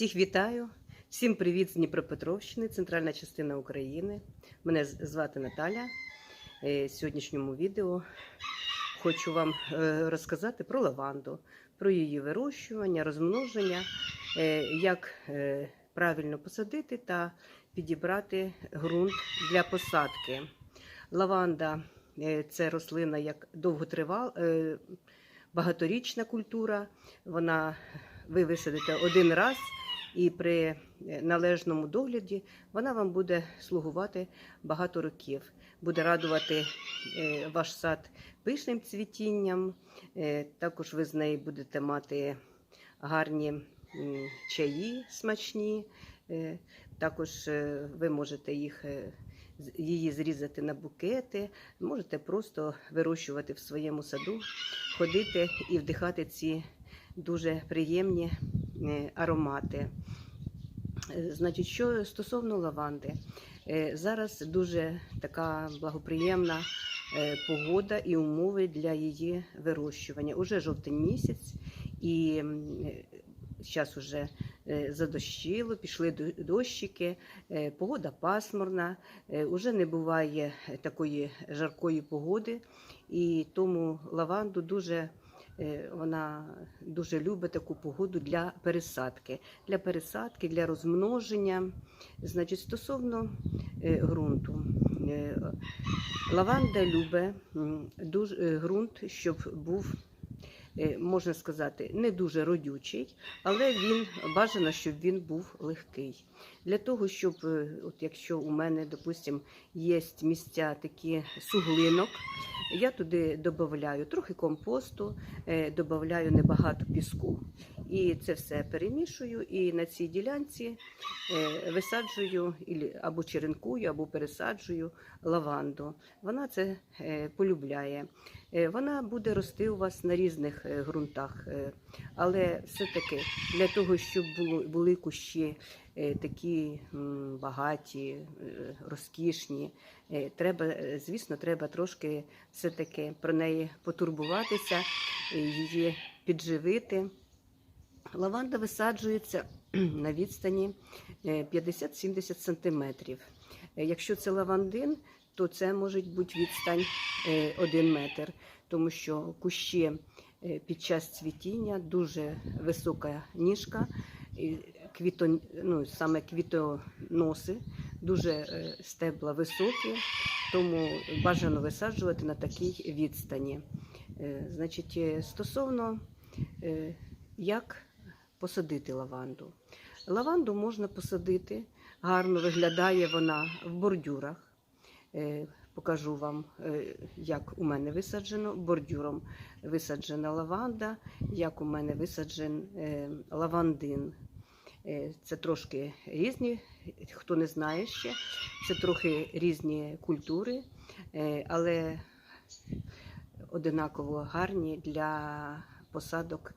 Всіх вітаю, всім привіт з Дніпропетровщини, центральна частина України. Мене звати Наталя. Е, В сьогоднішньому відео хочу вам е, розказати про лаванду, про її вирощування, розмноження, е, як правильно посадити та підібрати ґрунт для посадки. Лаванда це рослина як довготривала, багаторічна культура. Вона ви висадите один раз, і при е, належному догляді вона вам буде слугувати багато років, буде радувати е, ваш сад пишним цвітінням. Е, Також ви з неї будете мати гарні чаї смачні. Також ви можете їх. Її зрізати на букети, можете просто вирощувати в своєму саду, ходити і вдихати ці дуже приємні е, аромати. Е, Значить, що стосовно лаванди, Е, зараз дуже така благоприємна погода і умови для її вирощування. Уже жовтень місяць, і зараз уже задощило, пішли дощики, погода пасмурна, уже не буває такої жаркої погоди, і тому лаванду дуже Вона дуже любить таку погоду для пересадки. Для пересадки, для розмноження. Значить, стосовно е, ґрунту. Е, Лаванда любить дуже е, ґрунт, щоб був, е, можна сказати, не дуже родючий, але він бажано, щоб він був легкий. Для того, щоб, е, от якщо у мене, допустимо, є місця такі суглинок, я туди додаю трохи компосту, е, додаю небагато піску. І це все перемішую, і на цій ділянці е, висаджую або черенкую, або пересаджую лаванду. Вона це е, полюбляє. Е, Вона буде рости у вас на різних е, ґрунтах, е, але все-таки для того, щоб були кущі такі багаті, розкішні, треба, звісно, треба трошки все-таки про неї потурбуватися, її підживити. Лаванда висаджується на відстані е, 50-70 см. Якщо це лавандин, то це може бути відстань 1 метр, тому що кущі е, під час цвітіння дуже висока ніжка, квіто, ну, саме квітоноси, дуже е, стебла високі, тому бажано висаджувати на такій відстані. Е, Значить, е, стосовно е, як посадити лаванду. Лаванду можна посадити, гарно виглядає вона в бордюрах. Е, Покажу вам, е, як у мене висаджено. Бордюром висаджена лаванда, як у мене висаджен е, лавандин. Це трошки різні, хто не знає ще, це трохи різні культури, але одинаково гарні для посадок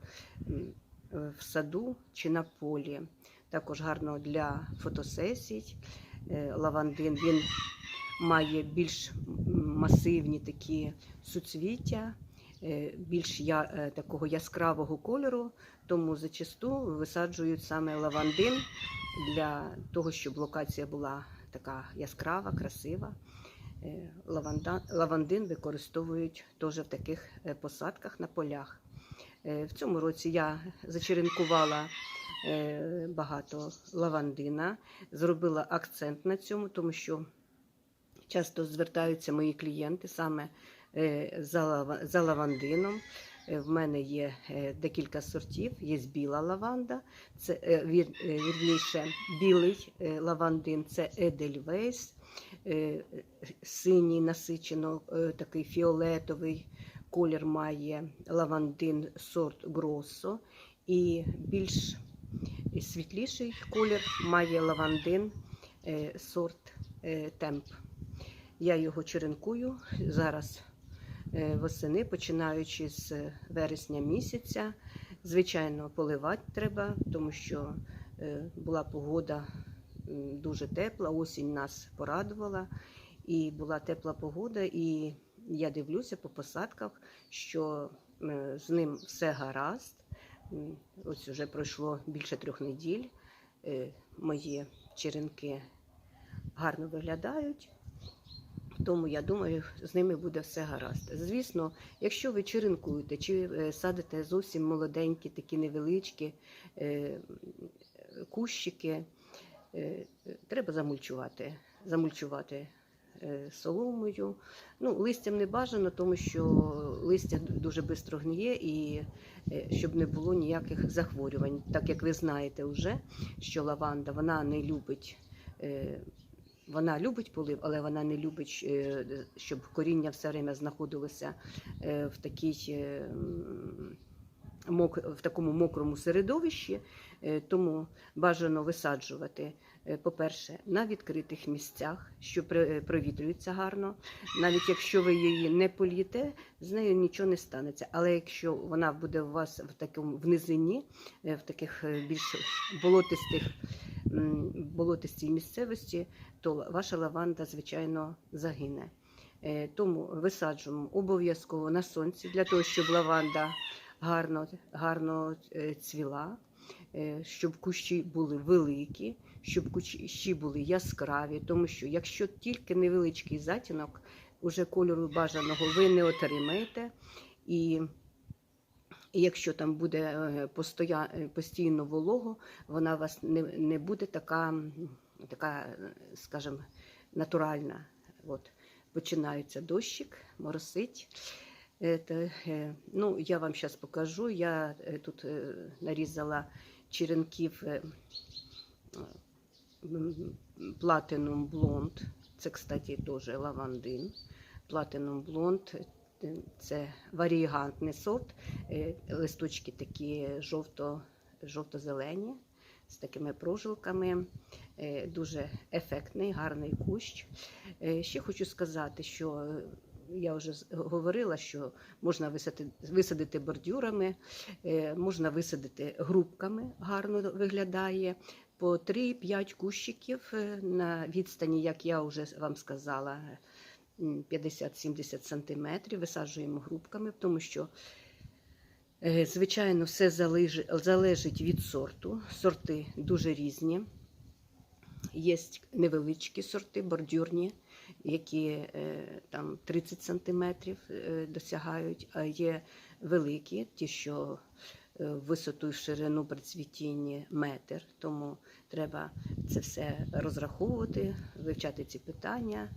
в саду чи на полі. Також гарно для фотосесій. Лавандин він має більш масивні такі суцвіття, е, більш я, е, такого яскравого кольору, тому зачасту висаджують саме лавандин для того, щоб локація була така яскрава, красива. Е, лавандин використовують теж в таких посадках на полях. В цьому році я зачеренкувала багато лавандина, зробила акцент на цьому, тому що часто звертаються мої клієнти саме е, за, лавандином. Е, В мене є е, декілька сортів. Є біла лаванда, це вір, вірніше білий лавандин, це Едельвейс, синій насичено, такий фіолетовий колір має лавандин сорт Гроссо, і більш світліший колір має лавандин сорт Темп. Я його черенкую зараз е, восени, починаючи з вересня місяця. Звичайно, поливати треба, тому що е, була погода дуже тепла, осінь нас порадувала, і була тепла погода, і я дивлюся по посадках, що з ним все гаразд. Ось вже пройшло більше трьох неділь. е, мої черенки гарно виглядають. Тому я думаю, з ними буде все гаразд. Звісно, якщо ви черенкуєте чи е, садите зовсім молоденькі, такі невеличкі е, кущики, е, треба замульчувати. замульчувати соломою. Ну, листям не бажано, тому що листя дуже швидко гниє і щоб не було ніяких захворювань. Так як ви знаєте вже, що лаванда вона не любить. Вона любить полив, але вона не любить, е, щоб коріння все время знаходилося е, в такій е, в такому мокрому середовищі, тому бажано висаджувати, по-перше, на відкритих місцях, що провітрюється гарно. Навіть якщо ви її не політе, з нею нічого не станеться. Але якщо вона буде у вас в такому в низині, в таких більш болотистих болотистій місцевості, то ваша лаванда, звичайно, загине. Е, Тому висаджуємо обов'язково на сонці для того, щоб лаванда гарно, гарно е, цвіла, е, щоб кущі були великі, щоб кущі були яскраві, тому що якщо тільки невеличкий затінок, уже кольору бажаного ви не отримаєте. І і якщо там буде е, постоя, е, постійно волого, вона у вас не, не буде така, така, е, скажімо, натуральна. От. Починається дощик, моросить. Это, ну, я вам зараз покажу. Я тут нарізала черенків Platinum Blonde. Це, кстати, теж лавандин. Blonde е, це варігантний сорт. Е, Листочки такі жовто, жовто-зелені з такими прожилками. Е, Дуже ефектний, гарний кущ. Е, Ще хочу сказати, що я вже говорила, що можна висадити, висадити бордюрами, можна висадити грубками, гарно виглядає. По 3-5 кущиків на відстані, як я вже вам сказала, 50-70 сантиметрів. Висаджуємо грубками, тому що, е, звичайно, все залежить, від сорту. Сорти дуже різні. Є невеличкі сорти, бордюрні, які е, там 30 сантиметрів е, досягають, а є великі, ті, що в висоту і в ширину при цвітінні метр. Тому треба це все розраховувати, вивчати ці питання,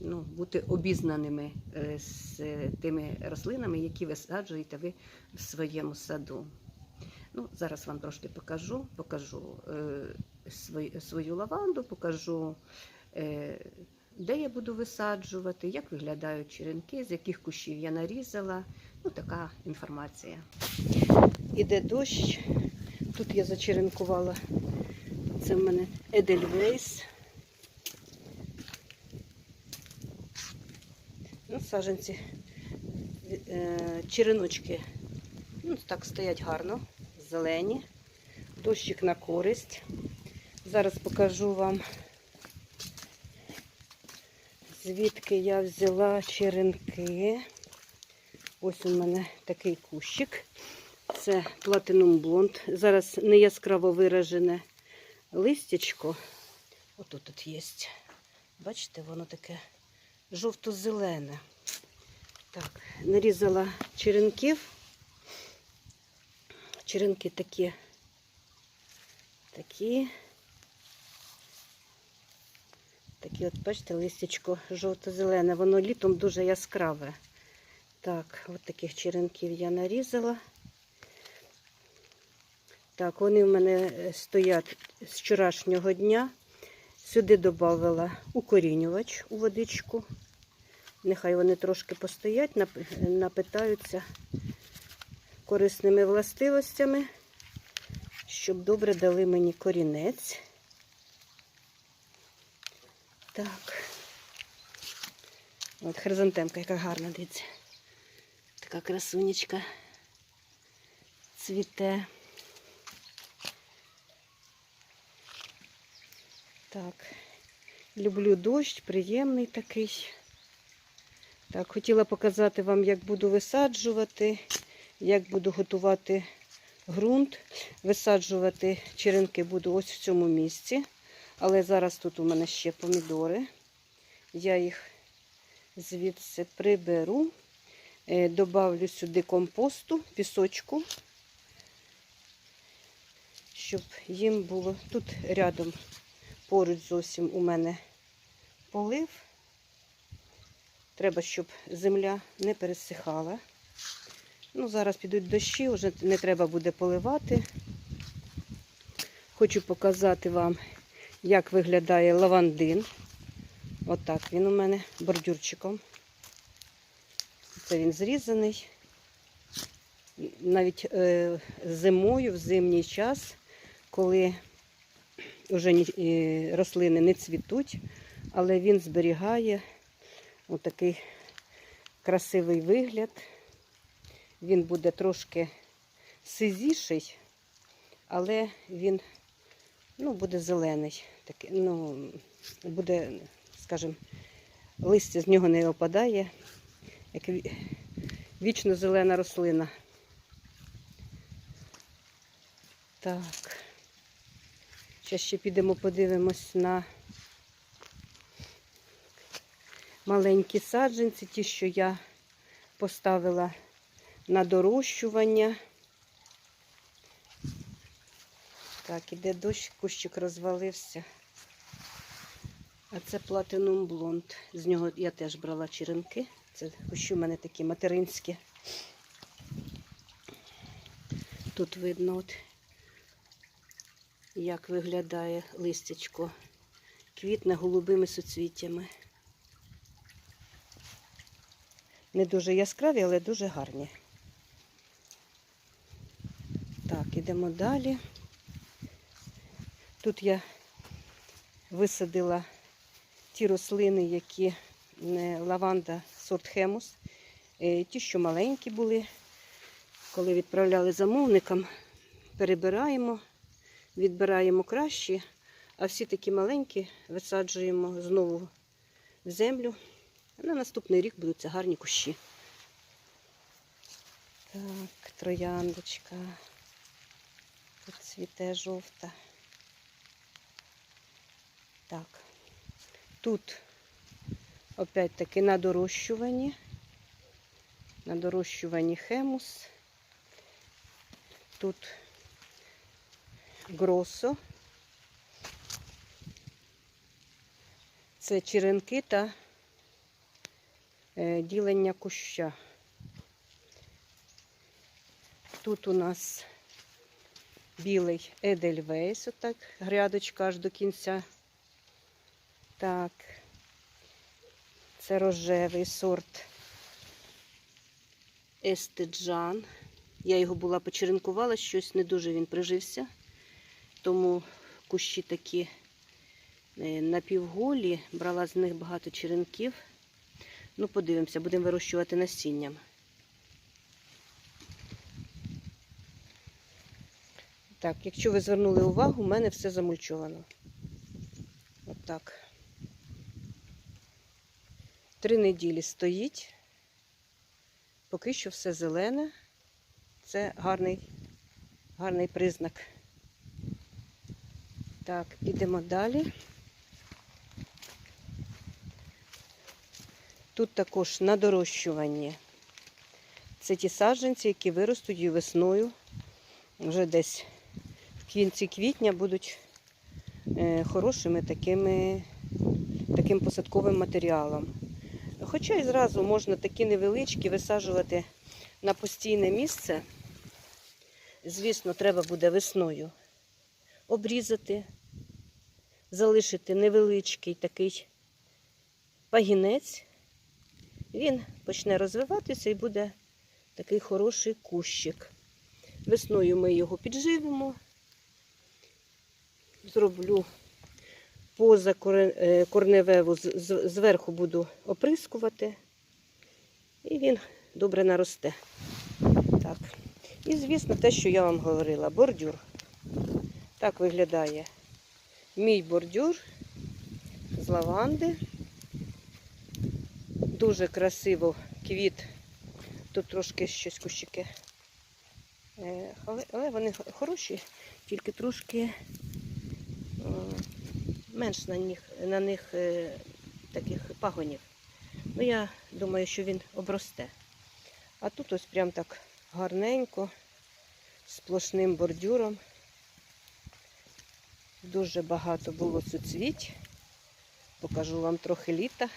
ну, бути обізнаними е, з тими рослинами, які висаджуєте ви в своєму саду. Ну, зараз вам трошки покажу, покажу е, свою, свою лаванду, покажу, е, де я буду висаджувати, як виглядають черенки, з яких кущів я нарізала. Ну, така інформація. Іде дощ. Тут я зачеренкувала. Це в мене Едельвейс. Ну, саджанці, е, череночки ну, так стоять гарно, зелені. Дощик на користь. Зараз покажу вам, звідки я взяла черенки. Ось у мене такий кущик. Це Platinum Blonde. Зараз не яскраво виражене листячко. Отут тут є. Бачите, воно таке жовто-зелене. Так, нарізала черенків. Черенки такі, такі. Такі от, бачите, листячко жовто-зелене. Воно літом дуже яскраве. Так, от таких черенків я нарізала. Так, вони в мене стоять з вчорашнього дня. Сюди додавала укорінювач у водичку. Нехай вони трошки постоять, напитаються корисними властивостями, щоб добре дали мені корінець. Так. От хризантемка, яка гарна, дивіться. Така красунечка цвіте. Так. Люблю дощ, приємний такий. Так, хотіла показати вам, як буду висаджувати, як буду готувати ґрунт. Висаджувати черенки буду ось в цьому місці. Але зараз тут у мене ще помідори. Я їх звідси приберу. Е, Добавлю сюди компосту, пісочку, щоб їм було тут рядом поруч зовсім у мене полив. Треба, щоб земля не пересихала. Ну, зараз підуть дощі, вже не треба буде поливати. Хочу показати вам, як виглядає лавандин. Отак він у мене бордюрчиком. Це він зрізаний. Навіть е, зимою, в зимній час, коли вже рослини не цвітуть, але він зберігає отакий красивий вигляд. Він буде трошки сизіший, але він ну, буде зелений. Такий, ну, буде, скажімо, листя з нього не опадає, як вічно зелена рослина. Так. Зараз ще підемо подивимось на маленькі саджанці, ті, що я поставила на дорощування. Так, іде дощ, кущик розвалився. А це платинум блонд. З нього я теж брала черенки. Це кущі у мене такі материнські. Тут видно, от, як виглядає листячко. Квітне голубими суцвіттями. Не дуже яскраві, але дуже гарні. Так, ідемо далі. Тут я висадила ті рослини, які лаванда сорт хемус. Е, Ті, що маленькі були, коли відправляли замовникам, перебираємо, відбираємо кращі, а всі такі маленькі висаджуємо знову в землю. На наступний рік будуть це гарні кущі. Так, трояндочка. Тут цвіте жовта. Так. Тут опять-таки на дорощуванні. На дорощуванні хемус. Тут гросо. Це черенки та е, ділення куща. Тут у нас білий Едельвейс, отак, грядочка аж до кінця. Так, це рожевий сорт Естеджан. Я його була почеренкувала, щось не дуже він прижився, тому кущі такі е, напівголі, брала з них багато черенків. Ну, подивимося, будемо вирощувати насінням. Так, якщо ви звернули увагу, у мене все замульчовано. Отак. Три неділі стоїть. Поки що все зелене. Це гарний, гарний признак. Так, підемо далі. Тут також на дорощуванні. Це ті саджанці, які виростуть і весною. Вже десь в кінці квітня будуть е, хорошими такими, таким посадковим матеріалом. Хоча і зразу можна такі невеличкі висаджувати на постійне місце. Звісно, треба буде весною обрізати, залишити невеличкий такий пагінець. Він почне розвиватися і буде такий хороший кущик. Весною ми його підживимо. Зроблю поза е, корневеву, зверху буду оприскувати, і він добре наросте. Так. І, звісно, те, що я вам говорила, бордюр. Так виглядає мій бордюр з лаванди. Дуже красиво квіт. Тут трошки щось кущики Е, Але, але вони хороші, тільки трошки е, менш на них, на них е, таких пагонів. Ну, я думаю, що він обросте. А тут ось прям так гарненько, сплошним бордюром. Дуже багато було суцвіть. Покажу вам трохи літа.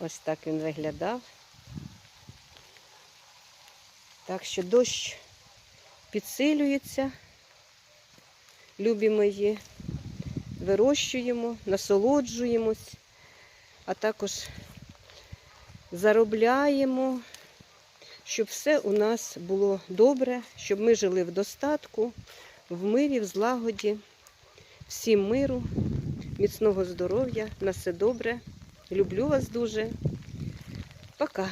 Ось так він виглядав. Так що дощ підсилюється. Любі мої, вирощуємо, насолоджуємось, а також заробляємо, щоб все у нас було добре, щоб ми жили в достатку, в мирі, в злагоді. Всім миру, міцного здоров'я, на все добре. Люблю вас дуже. Пока.